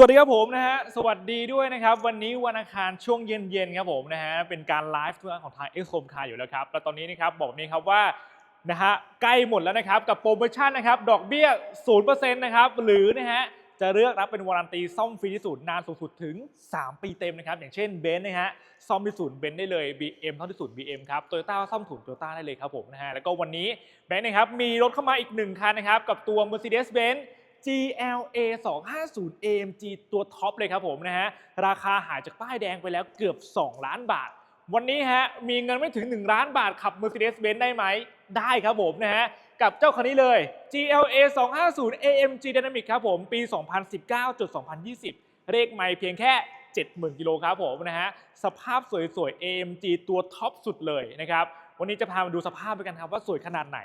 สวัสดีครับผมนะฮะสวัสดีด้วยนะครับ วันนี้วันอังคารช่วงเย็นๆครับผมนะฮะเป็นการไลฟ์ทุกของทาง x c o m Car อยู่แล้วครับแล้วตอนนี้นะครับบอกนี้ครับว่านะฮะใกล้หมดแล้วนะครับกับโปรโมชั่นนะครับดอกเบี้ย0%นะครับหรือนะฮะจะเลือกรับเป็นวารันตีซ่อมฟรีที่ศูนย์นานสูงสุดถึง 3 ปีเต็มนะครับอย่างเช่นเบนซ์นะฮะซ่อมที่ศูนย์เบนซ์ได้เลย BM ซ่อมที่ศูนย์ BM ครับโตโยต้าซ่อมถูกโตโยต้าได้เลยครับผมนะฮะแล้วก็วันนี้แบงค์นะครับมีรถเข้ามาอีกหนึ่งคันนะครับกับตัว Mercedes-Benz GLA 250 AMG ตัวท็อปเลยครับผมนะฮะ ราคาหายจากป้ายแดงไปแล้วเกือบ 2 ล้านบาท วันนี้ฮะ มีเงินไม่ถึง 1 ล้านบาทขับ Mercedes-Benz ได้ไหม ได้ครับผมนะฮะ กับเจ้าคันนี้เลย GLA 250 AMG Dynamic ครับผม ปี 2019-2020 เลขไม่เพียงแค่ 70,000กิโลครับผมนะฮะ สภาพสวยๆ AMG ตัวท็อปสุดเลยนะครับ วันนี้จะพามาดูสภาพไปกันครับว่าสวยขนาดไหน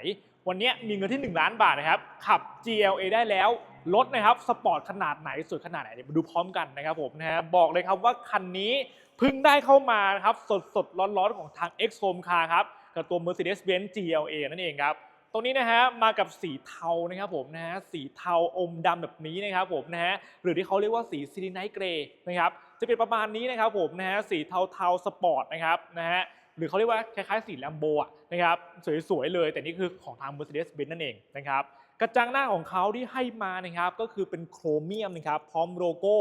วันนี้มีเงินที่ 1 ล้านบาทนะครับ ขับ GLA ได้แล้ว รถนะครับ สปอร์ตขนาดไหนสวยขนาดไหนเดี๋ยวมาดูพร้อมกันนะครับผมนะฮะบอกเลยครับว่าคันนี้เพิ่งได้เข้ามานะครับ สดสดๆร้อนๆ ของทาง X Home Car ครับ กับตัว Mercedes-Benz GLA นั่นเองครับตรงนี้นะฮะมากับสีเทานะครับผมนะฮะสีเทาอมดำแบบนี้นะครับผมนะฮะหรือที่เขาเรียกว่าสีซิลิไนท์เกรย์นะครับจะเป็นประมาณนี้นะครับผมนะฮะสีเทาๆสปอร์ตนะครับนะฮะ หรือเขาเรียกว่าคล้ายๆสีแลมโบะนะครับสวยๆเลย แต่นี่คือของทาง Mercedes-Benz นั่นเองนะครับกระจังหน้าของเขาที่ให้มานะครับก็คือเป็นโครเมียมนะครับพร้อมโลโก้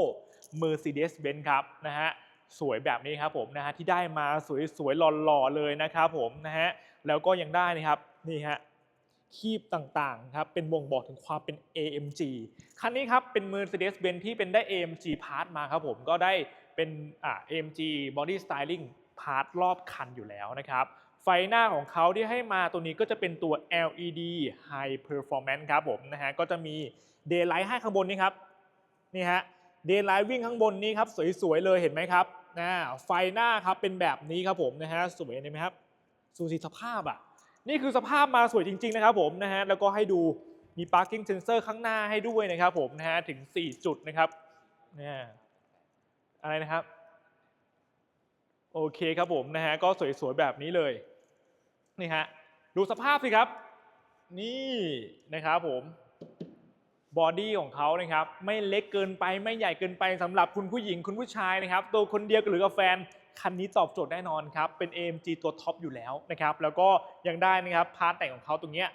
Mercedes-Benz ครับนะฮะสวยแบบนี้ครับผมนะฮะที่ได้มาสวยๆหล่อๆเลยนะครับผมนะฮะแล้วก็ยังได้นะครับนี่ฮะคีบต่างๆครับเป็นบ่งบอกถึงความเป็น AMG คันนี้ครับเป็น Mercedes-Benz ที่เป็นได้ AMG Part มาครับผมก็ได้เป็นอ่า AMG Body Styling Part รอบคันอยู่แล้วนะครับ ไฟหน้าของเขาที่ให้มาตัวนี้ก็จะเป็นตัว LED High Performance ครับผมนะฮะก็จะมี Daylight ให้ข้างบนนี้ครับนี่ฮะ Daylight วิ่งข้างบนนี้ครับสวยๆเลยเห็นไหมครับนะไฟหน้าครับเป็นแบบนี้ครับผมนะฮะสวยเห็นไหมครับสูสีสภาพอะนี่คือสภาพมาสวยจริง ๆ นะครับผมนะฮะแล้วก็ให้ดูมี parking sensor ข้างหน้าให้ด้วยนะครับผมนะฮะถึง 4 จุดนะครับนี่อะไรนะครับ โอเคครับผมนะฮะก็สวยๆแบบนี้เลยนี่ฮะดูสภาพสิครับ นี่นะครับผมบอดี้ของเขานะครับไม่เล็กเกินไปไม่ใหญ่เกินไปสำหรับคุณผู้หญิงคุณผู้ชายนะครับตัวคนเดียวหรือกับแฟนคันนี้ตอบโจทย์แน่นอนครับเป็น AMG ตัวท็อปอยู่แล้วนะครับแล้วก็ยังได้นะครับพาร์ทแต่งของเขาตรงเนี้ย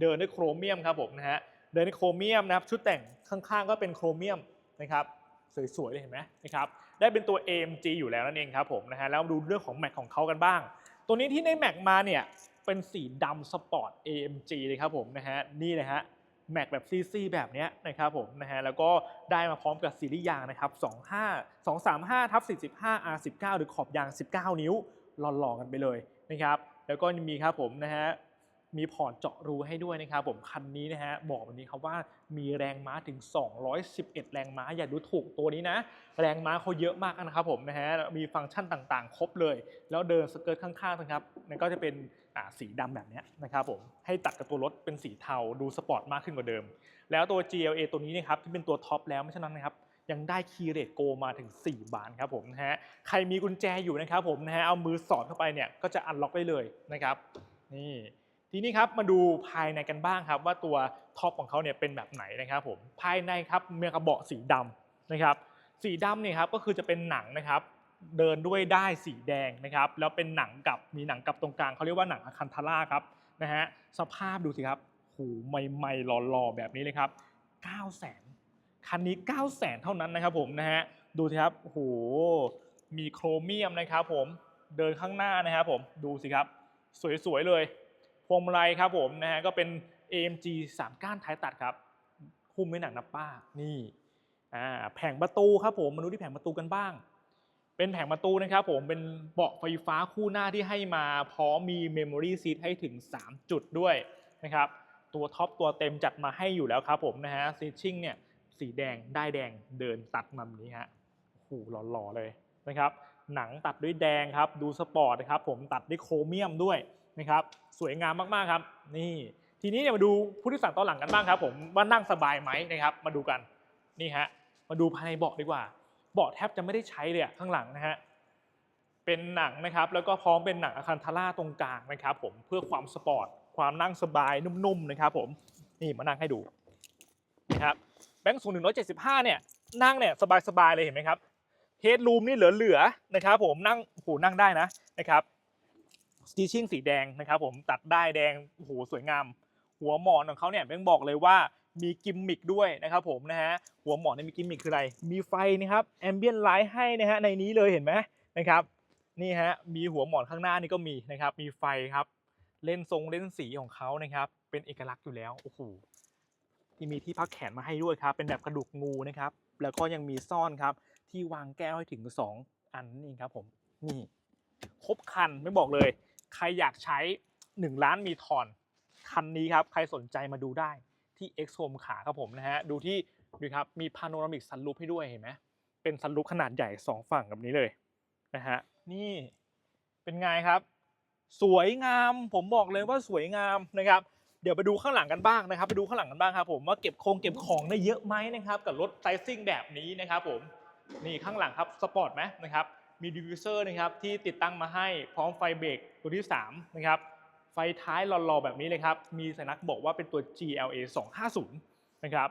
เดินด้วยโครเมียมครับผมนะฮะเดินด้วยโครเมียมนะครับชุดแต่งข้างๆ ก็เป็นโครเมียมนะครับสวยๆเลยเห็นไหมนะครับ ได้เป็นตัว AMG อยู่แล้วนั่นเองครับผมนะฮะแล้วดูเรื่องของแม็กของเขากันบ้าง ตัวนี้ที่ในแม็กมาเนี่ยเป็นสีดำสปอร์ต AMG เลยครับผมนะฮะนี่เลยฮะแม็กแบบซีๆแบบนี้นะครับผมนะฮะแล้วก็ได้มาพร้อมกับซีรีส์ยางนะครับ25 235ทับ45 R19 หรือขอบยาง 19 นิ้วหล่อๆกันไปเลยนะครับแล้วก็มีครับผมนะฮะ มีพอร์ตเจาะรูให้ด้วยนะครับผมคันนี้นะฮะบอกแบบนี้ครับว่ามีแรงม้าถึง 211 แรงม้าอย่าดูถูกตัวนี้นะ แรงม้าเขาเยอะมากนะครับผมนะฮะมีฟังก์ชันต่างๆ ครบเลย แล้วเดินสเกิร์ตข้างๆนะครับนั่นก็จะเป็นสีดำแบบนี้นะครับผมให้ตัดกับตัวรถเป็นสีเทาดูสปอร์ตมากขึ้นกว่าเดิม แล้วตัว GLA ตัวนี้นะครับที่เป็นตัวท็อปแล้วไม่ใช่นั้นนะครับยังได้คีเรทโกมาถึง 4 บานครับผมนะฮะใครมีกุญแจอยู่นะครับผมนะฮะเอามือสอดเข้าไปเนี่ยก็จะอันล็อกได้เลยนะครับนี่ ทีนี้ครับมาดูภายในกันบ้างครับว่าตัวท็อปของเขาเนี่ยเป็นแบบไหนนะครับผมภายในครับมีกระเบาะสีดำนะครับ สีดำเนี่ยครับก็คือจะเป็นหนังนะครับเดินด้วยได้สีแดงนะครับ แล้วเป็นหนังกับมีหนังกับตรงกลางเขาเรียกว่าหนังอะคันทาร่าครับนะฮะสภาพดูสิครับหูใหม่ๆหล่อๆแบบนี้เลยครับ 9 0 0 0 0 0คันนี้ 9 0 0 0 0 0เท่านั้นนะครับผมนะฮะดูสิครับโหมีโครเมียมนะครับผมเดินข้างหน้านะครับผมดูสิครับ สวยๆเลย วงมาลัยครับผมนะฮะก็เป็น AMG 3 ก้านท้ายตัดครับหุ้มด้วยหนังนับป้านี่อ่าแผงประตูครับผมมาดูที่แผงประตูกันบ้าง เป็นแผงประตูนะครับผมเป็นเบาะไฟฟ้าคู่หน้าที่ให้มาพร้อมมี Memory Seat ให้ถึง 3 จุดด้วยนะครับตัวท็อปตัวเต็มจัดมาให้อยู่แล้วครับผมนะฮะซีชิ่งเนี่ยสีแดงได้แดงเดินตัดมาแบบนี้ฮะโอ้โหหล่อๆเลยนะครับหนังตัดด้วยแดงครับ ดูสปอร์ตนะครับผมตัดด้วยโครเมียมด้วย นะครับสวยงามมากๆครับ นี่ทีนี้เนี่ยมาดูผู้โดยสารตอนหลังกันบ้างครับ ผมว่านั่งสบายไหมนะครับ มาดูกันนี่ฮะมาดูภายในเบาะดีกว่าเบาะแทบจะไม่ได้ใช้เลยข้างหลังนะฮะเป็นหนังนะครับแล้วก็พร้อมเป็นหนังอะคันทาร่าตรงกลางนะครับ ผมเพื่อความสปอร์ตความนั่งสบายนุ่มๆนะครับ ผมนี่มานั่งให้ดูนะครับแบงค์สูง175 เนี่ยนั่งเนี่ยสบายๆเลยเห็นไหมครับเฮดรูมนี่เหลือๆนะครับ ผมนั่งโอ้โหนั่งได้นะนะครับ สติชิ่งสีแดงนะครับผมตัดได้แดงโอ้โหสวยงาม หัวหมอนของเขาเนี่ยเป็นบอกเลยว่ามีกิมมิคด้วยนะครับผมนะฮะหัวหมอนเนี่ยมีกิมมิคคืออะไร มีไฟนะครับแอมเบียนไลท์ให้นะฮะในนี้เลยเห็นไหมนะครับนี่ฮะมีหัวหมอนข้างหน้านี่ก็มีนะครับมีไฟครับเล่นทรงเล่นสีของเขานะครับ เป็นเอกลักษณ์อยู่แล้วโอ้โหที่มีที่พักแขนมาให้ด้วยครับ เป็นแบบกระดูกงูนะครับ แล้วก็ยังมีซ่อนครับ ที่วางแก้วให้ถึง 2 อันนี่ครับผมนี่ครบคันไม่บอกเลย ใครอยากใช้ 1 ล้านมีทอนคันนี้ครับ ใครสนใจมาดูได้ที่ X Home ขาครับผมนะฮะ ดูที่ดูครับ มีพาโนรามิกซันรูปให้ด้วยเห็นไหมเป็นซันรูปขนาดใหญ่ 2 ฝั่งแบบนี้เลยนะฮะ นี่เป็นไงครับ สวยงามผมบอกเลยว่าสวยงามนะครับเดี๋ยวไปดูข้างหลังกันบ้างนะครับ ไปดูข้างหลังกันบ้างครับผมว่าเก็บโครงเก็บของได้เยอะไหมนะครับ กับรถไซซิ่งแบบนี้นะครับผมนี่ข้างหลังครับสปอร์ตไหมนะครับ มีดิฟิวเซอร์นะครับที่ติดตั้งมาให้พร้อมไฟเบรกตัวที่3นะครับไฟท้ายหล่อๆแบบนี้เลยครับ มีสัญลักษณ์บอกว่าเป็นตัว GLA 250นะครับ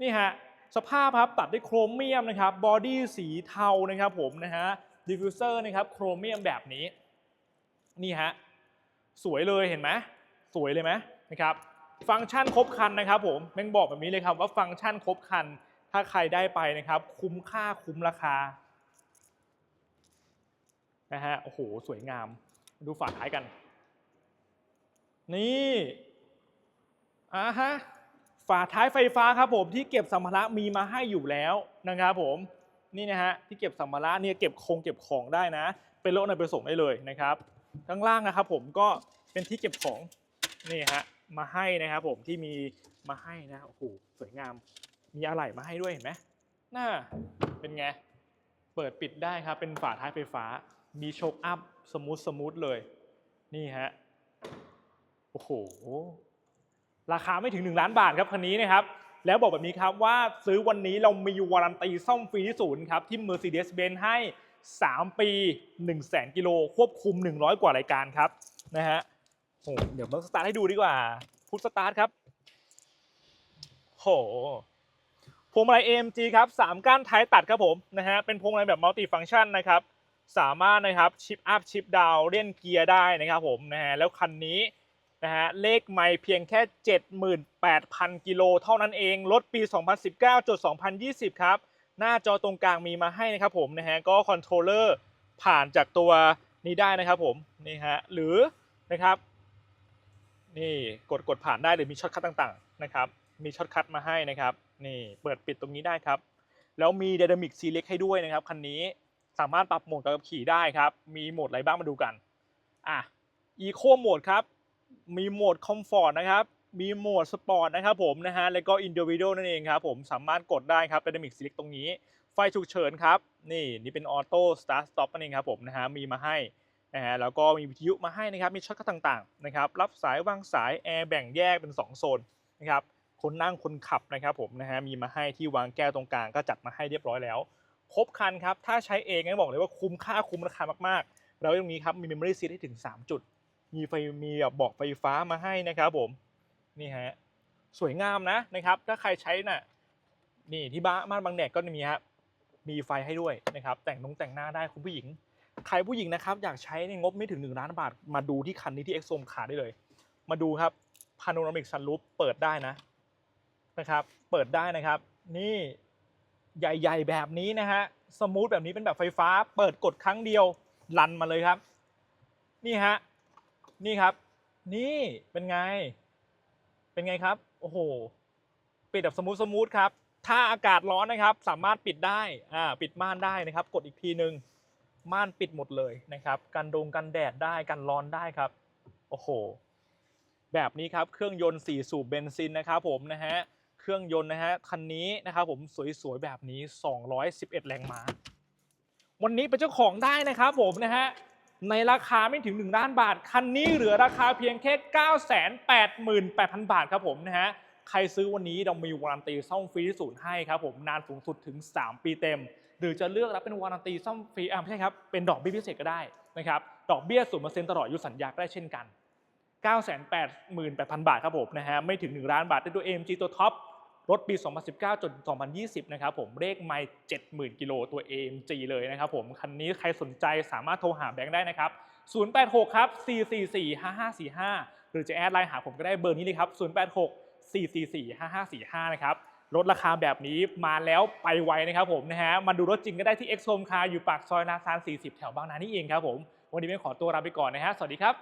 นี่ฮะสภาพครับตัดด้วยโครเมียมนะครับบอดี้สีเทานะครับผมนะฮะดิฟฟิวเซอร์นะครับโครเมียมแบบนี้นี่ฮะสวยเลยเห็นไหมสวยเลยไหมนะครับฟังก์ชันครบคันนะครับผมแม่งบอกแบบนี้เลยครับว่าฟังก์ชันครบคัน ถ้าใครได้ไปนะครับ คุ้มค่าคุ้มราคา นะฮะ โอ้โห สวยงาม ดูฝาท้ายกัน นี่อ่าฮะ ฝาท้ายไฟฟ้าครับผมที่เก็บสัมภาระมีมาให้อยู่แล้วนะครับผม นี่นะฮะที่เก็บสัมภาระเนี่ยเก็บคงเก็บของได้นะ เป็นรถในไปส่งได้เลยนะครับ ข้างล่างนะครับผมก็เป็นที่เก็บของนี่ฮะมาให้นะครับผมที่มีมาให้นะโอ้โหสวยงาม มีอะไหล่มาให้ด้วยเห็นไหมน่าเป็นไง เปิดปิดได้ครับ เป็นฝาท้ายไฟฟ้า มีโชคอัพสมูทสมูทเลย นี่ฮะ โอ้โห ราคาไม่ถึง 1 ล้านบาทครับคันนี้นะครับ แล้วบอกแบบนี้ครับว่าซื้อวันนี้เรามีวารันตีซ่อมฟรีที่ศูนย์ครับที่ Mercedes-Benz ให้ 3 ปี 1 0 0 0 0 0กิโลควบคุม 100 กว่ารายการครับนะฮะโอ้เดี๋ยวมาสตาร์ทให้ดูดีกว่า พุทสตาร์ทครับ โหพวงมาลัย AMG ครับ 3 ก้านท้ายตัดครับผมนะฮะเป็นพวงมาลัยแบบมัลติฟัง c t ชันนะครับ สามารถนะครับชิปอัพชิปดาวเล่นเกียร์ได้นะครับผมนะฮะแล้วคันนี้นะฮะเลขไม่เพียงแค่ 78,000 กิโลเท่านั้นเองรถปี 2019จด2020 ครับ หน้าจอตรงกลางมีมาให้นะครับผมนะฮะก็คอนโทรลเลอร์ผ่านจากตัวนี้ได้นะครับผมนี่ฮะหรือนะครับนี่กดกดผ่านได้หรือมีช็อตคัทต่างๆนะครับมีช็อตคัทมาให้นะครับนี่เปิดปิดตรงนี้ได้ครับ แล้วมี Dynamic Select ให้ด้วยนะครับคันนี้ สามารถปรับโหมดการขับขี่ได้ครับ มีโหมดอะไรบ้างมาดูกันอะ Eco Mode ครับ มีโหมด Comfort นะครับ มีโหมด Sport นะครับผมนะฮะ แล้วก็ Individual นั่นเองครับผม สามารถกดได้ครับ Dynamic Select ตรงนี้ ไฟฉุกเฉินครับ นี่นี่เป็น Auto Start Stop นั่นเองครับผมนะฮะ มีมาให้นะฮะ แล้วก็มีวิทยุมาให้นะครับ มีช็อตคัทต่างๆนะครับ รับสายวางสายแอร์แบ่งแยกเป็น 2 โซนนะครับ คนนั่งคนขับนะครับผมนะฮะ มีมาให้ที่วางแก้วตรงกลางก็จัดมาให้เรียบร้อยแล้ว ครบคันครับ ถ้าใช้เองก็บอกเลยว่าคุ้มค่าคุ้มราคามากๆ แล้วตรงนี้ครับมี Memory Seat ให้ถึง 3 จุด มีไฟมีแบบบอกไฟฟ้ามาให้นะครับผม นี่ฮะ สวยงามนะนะครับ ถ้าใครใช้น่ะ นี่ที่บ้านบ้านบางแดดก็มีฮะมีไฟให้ด้วยนะครับ แต่งนงแต่งหน้าได้คุณผู้หญิง ใครผู้หญิงนะครับ อยากใช้ในงบไม่ถึง 1 ล้านบาท มาดูที่คันนี้ที่ Exom ขาได้เลย มาดูครับ Panoramic Sunroof เปิดได้นะนะครับ เปิดได้นะครับ นี่ ใหญ่ ๆ แบบนี้นะฮะสมูทแบบนี้เป็นแบบไฟฟ้า เปิดกดครั้งเดียวลันมาเลยครับ นี่ฮะนี่ครับ นี่เป็นไง เป็นไงครับโอ้โหปิดแบบสมูทสมูทครับถ้าอากาศร้อนนะครับ สามารถปิดได้อ่าปิดม่านได้นะครับ กดอีกทีหนึ่งม่านปิดหมดเลยนะครับ กันดงกันแดดได้กันร้อนได้ครับโอ้โหแบบนี้ครับเครื่องยนต์4สูบเบนซินนะครับผมนะฮะ เครื่องยนต์นะฮะคันนี้นะครับผมสวยๆแบบนี้ 211 แรงม้า วันนี้เป็นเจ้าของได้นะครับผมนะฮะในราคาไม่ถึง 1 ล้านบาท คันนี้เหลือราคาเพียงแค่ 988,000 บาทครับผมนะฮะใครซื้อวันนี้เรามีวารันตีซ่อมฟรีที่ศูนย์ให้ครับผมนานสูงสุดถึง 3 ปีเต็ม หรือจะเลือกรับเป็นวารันตีซ่อมฟรีอ่าไม่ใช่ครับ เป็นดอกเบี้ยพิเศษก็ได้นะครับดอกเบี้ยศูนย์เปอร์เซ็นต์ตลอดอายุสัญญาก็ได้เช่นกัน 988,000 บาทครับผมนะฮะไม่ถึง 1 ล้านบาทได้ตัว AMG ตัวท็อป รถปี 2019 จน 2020 นะครับผมเลขไม่70,000 กิโลตัว AMG เลยนะครับผมคันนี้ใครสนใจสามารถโทรหาแบงค์ได้นะครับ 086 ครับ 444 5545 หรือจะแอดไลน์หาผมก็ได้เบอร์นี้เลยครับ 086 444 5545 นะครับลดราคาแบบนี้มาแล้วไปไวนะครับผมนะฮะมาดูรถจริงก็ได้ที่ X Home Car อยู่ปากซอยนาซาน40 แถวบางนานี่เองครับผม วันนี้ไม่ขอตัวลาไปก่อนนะฮะ สวัสดีครับ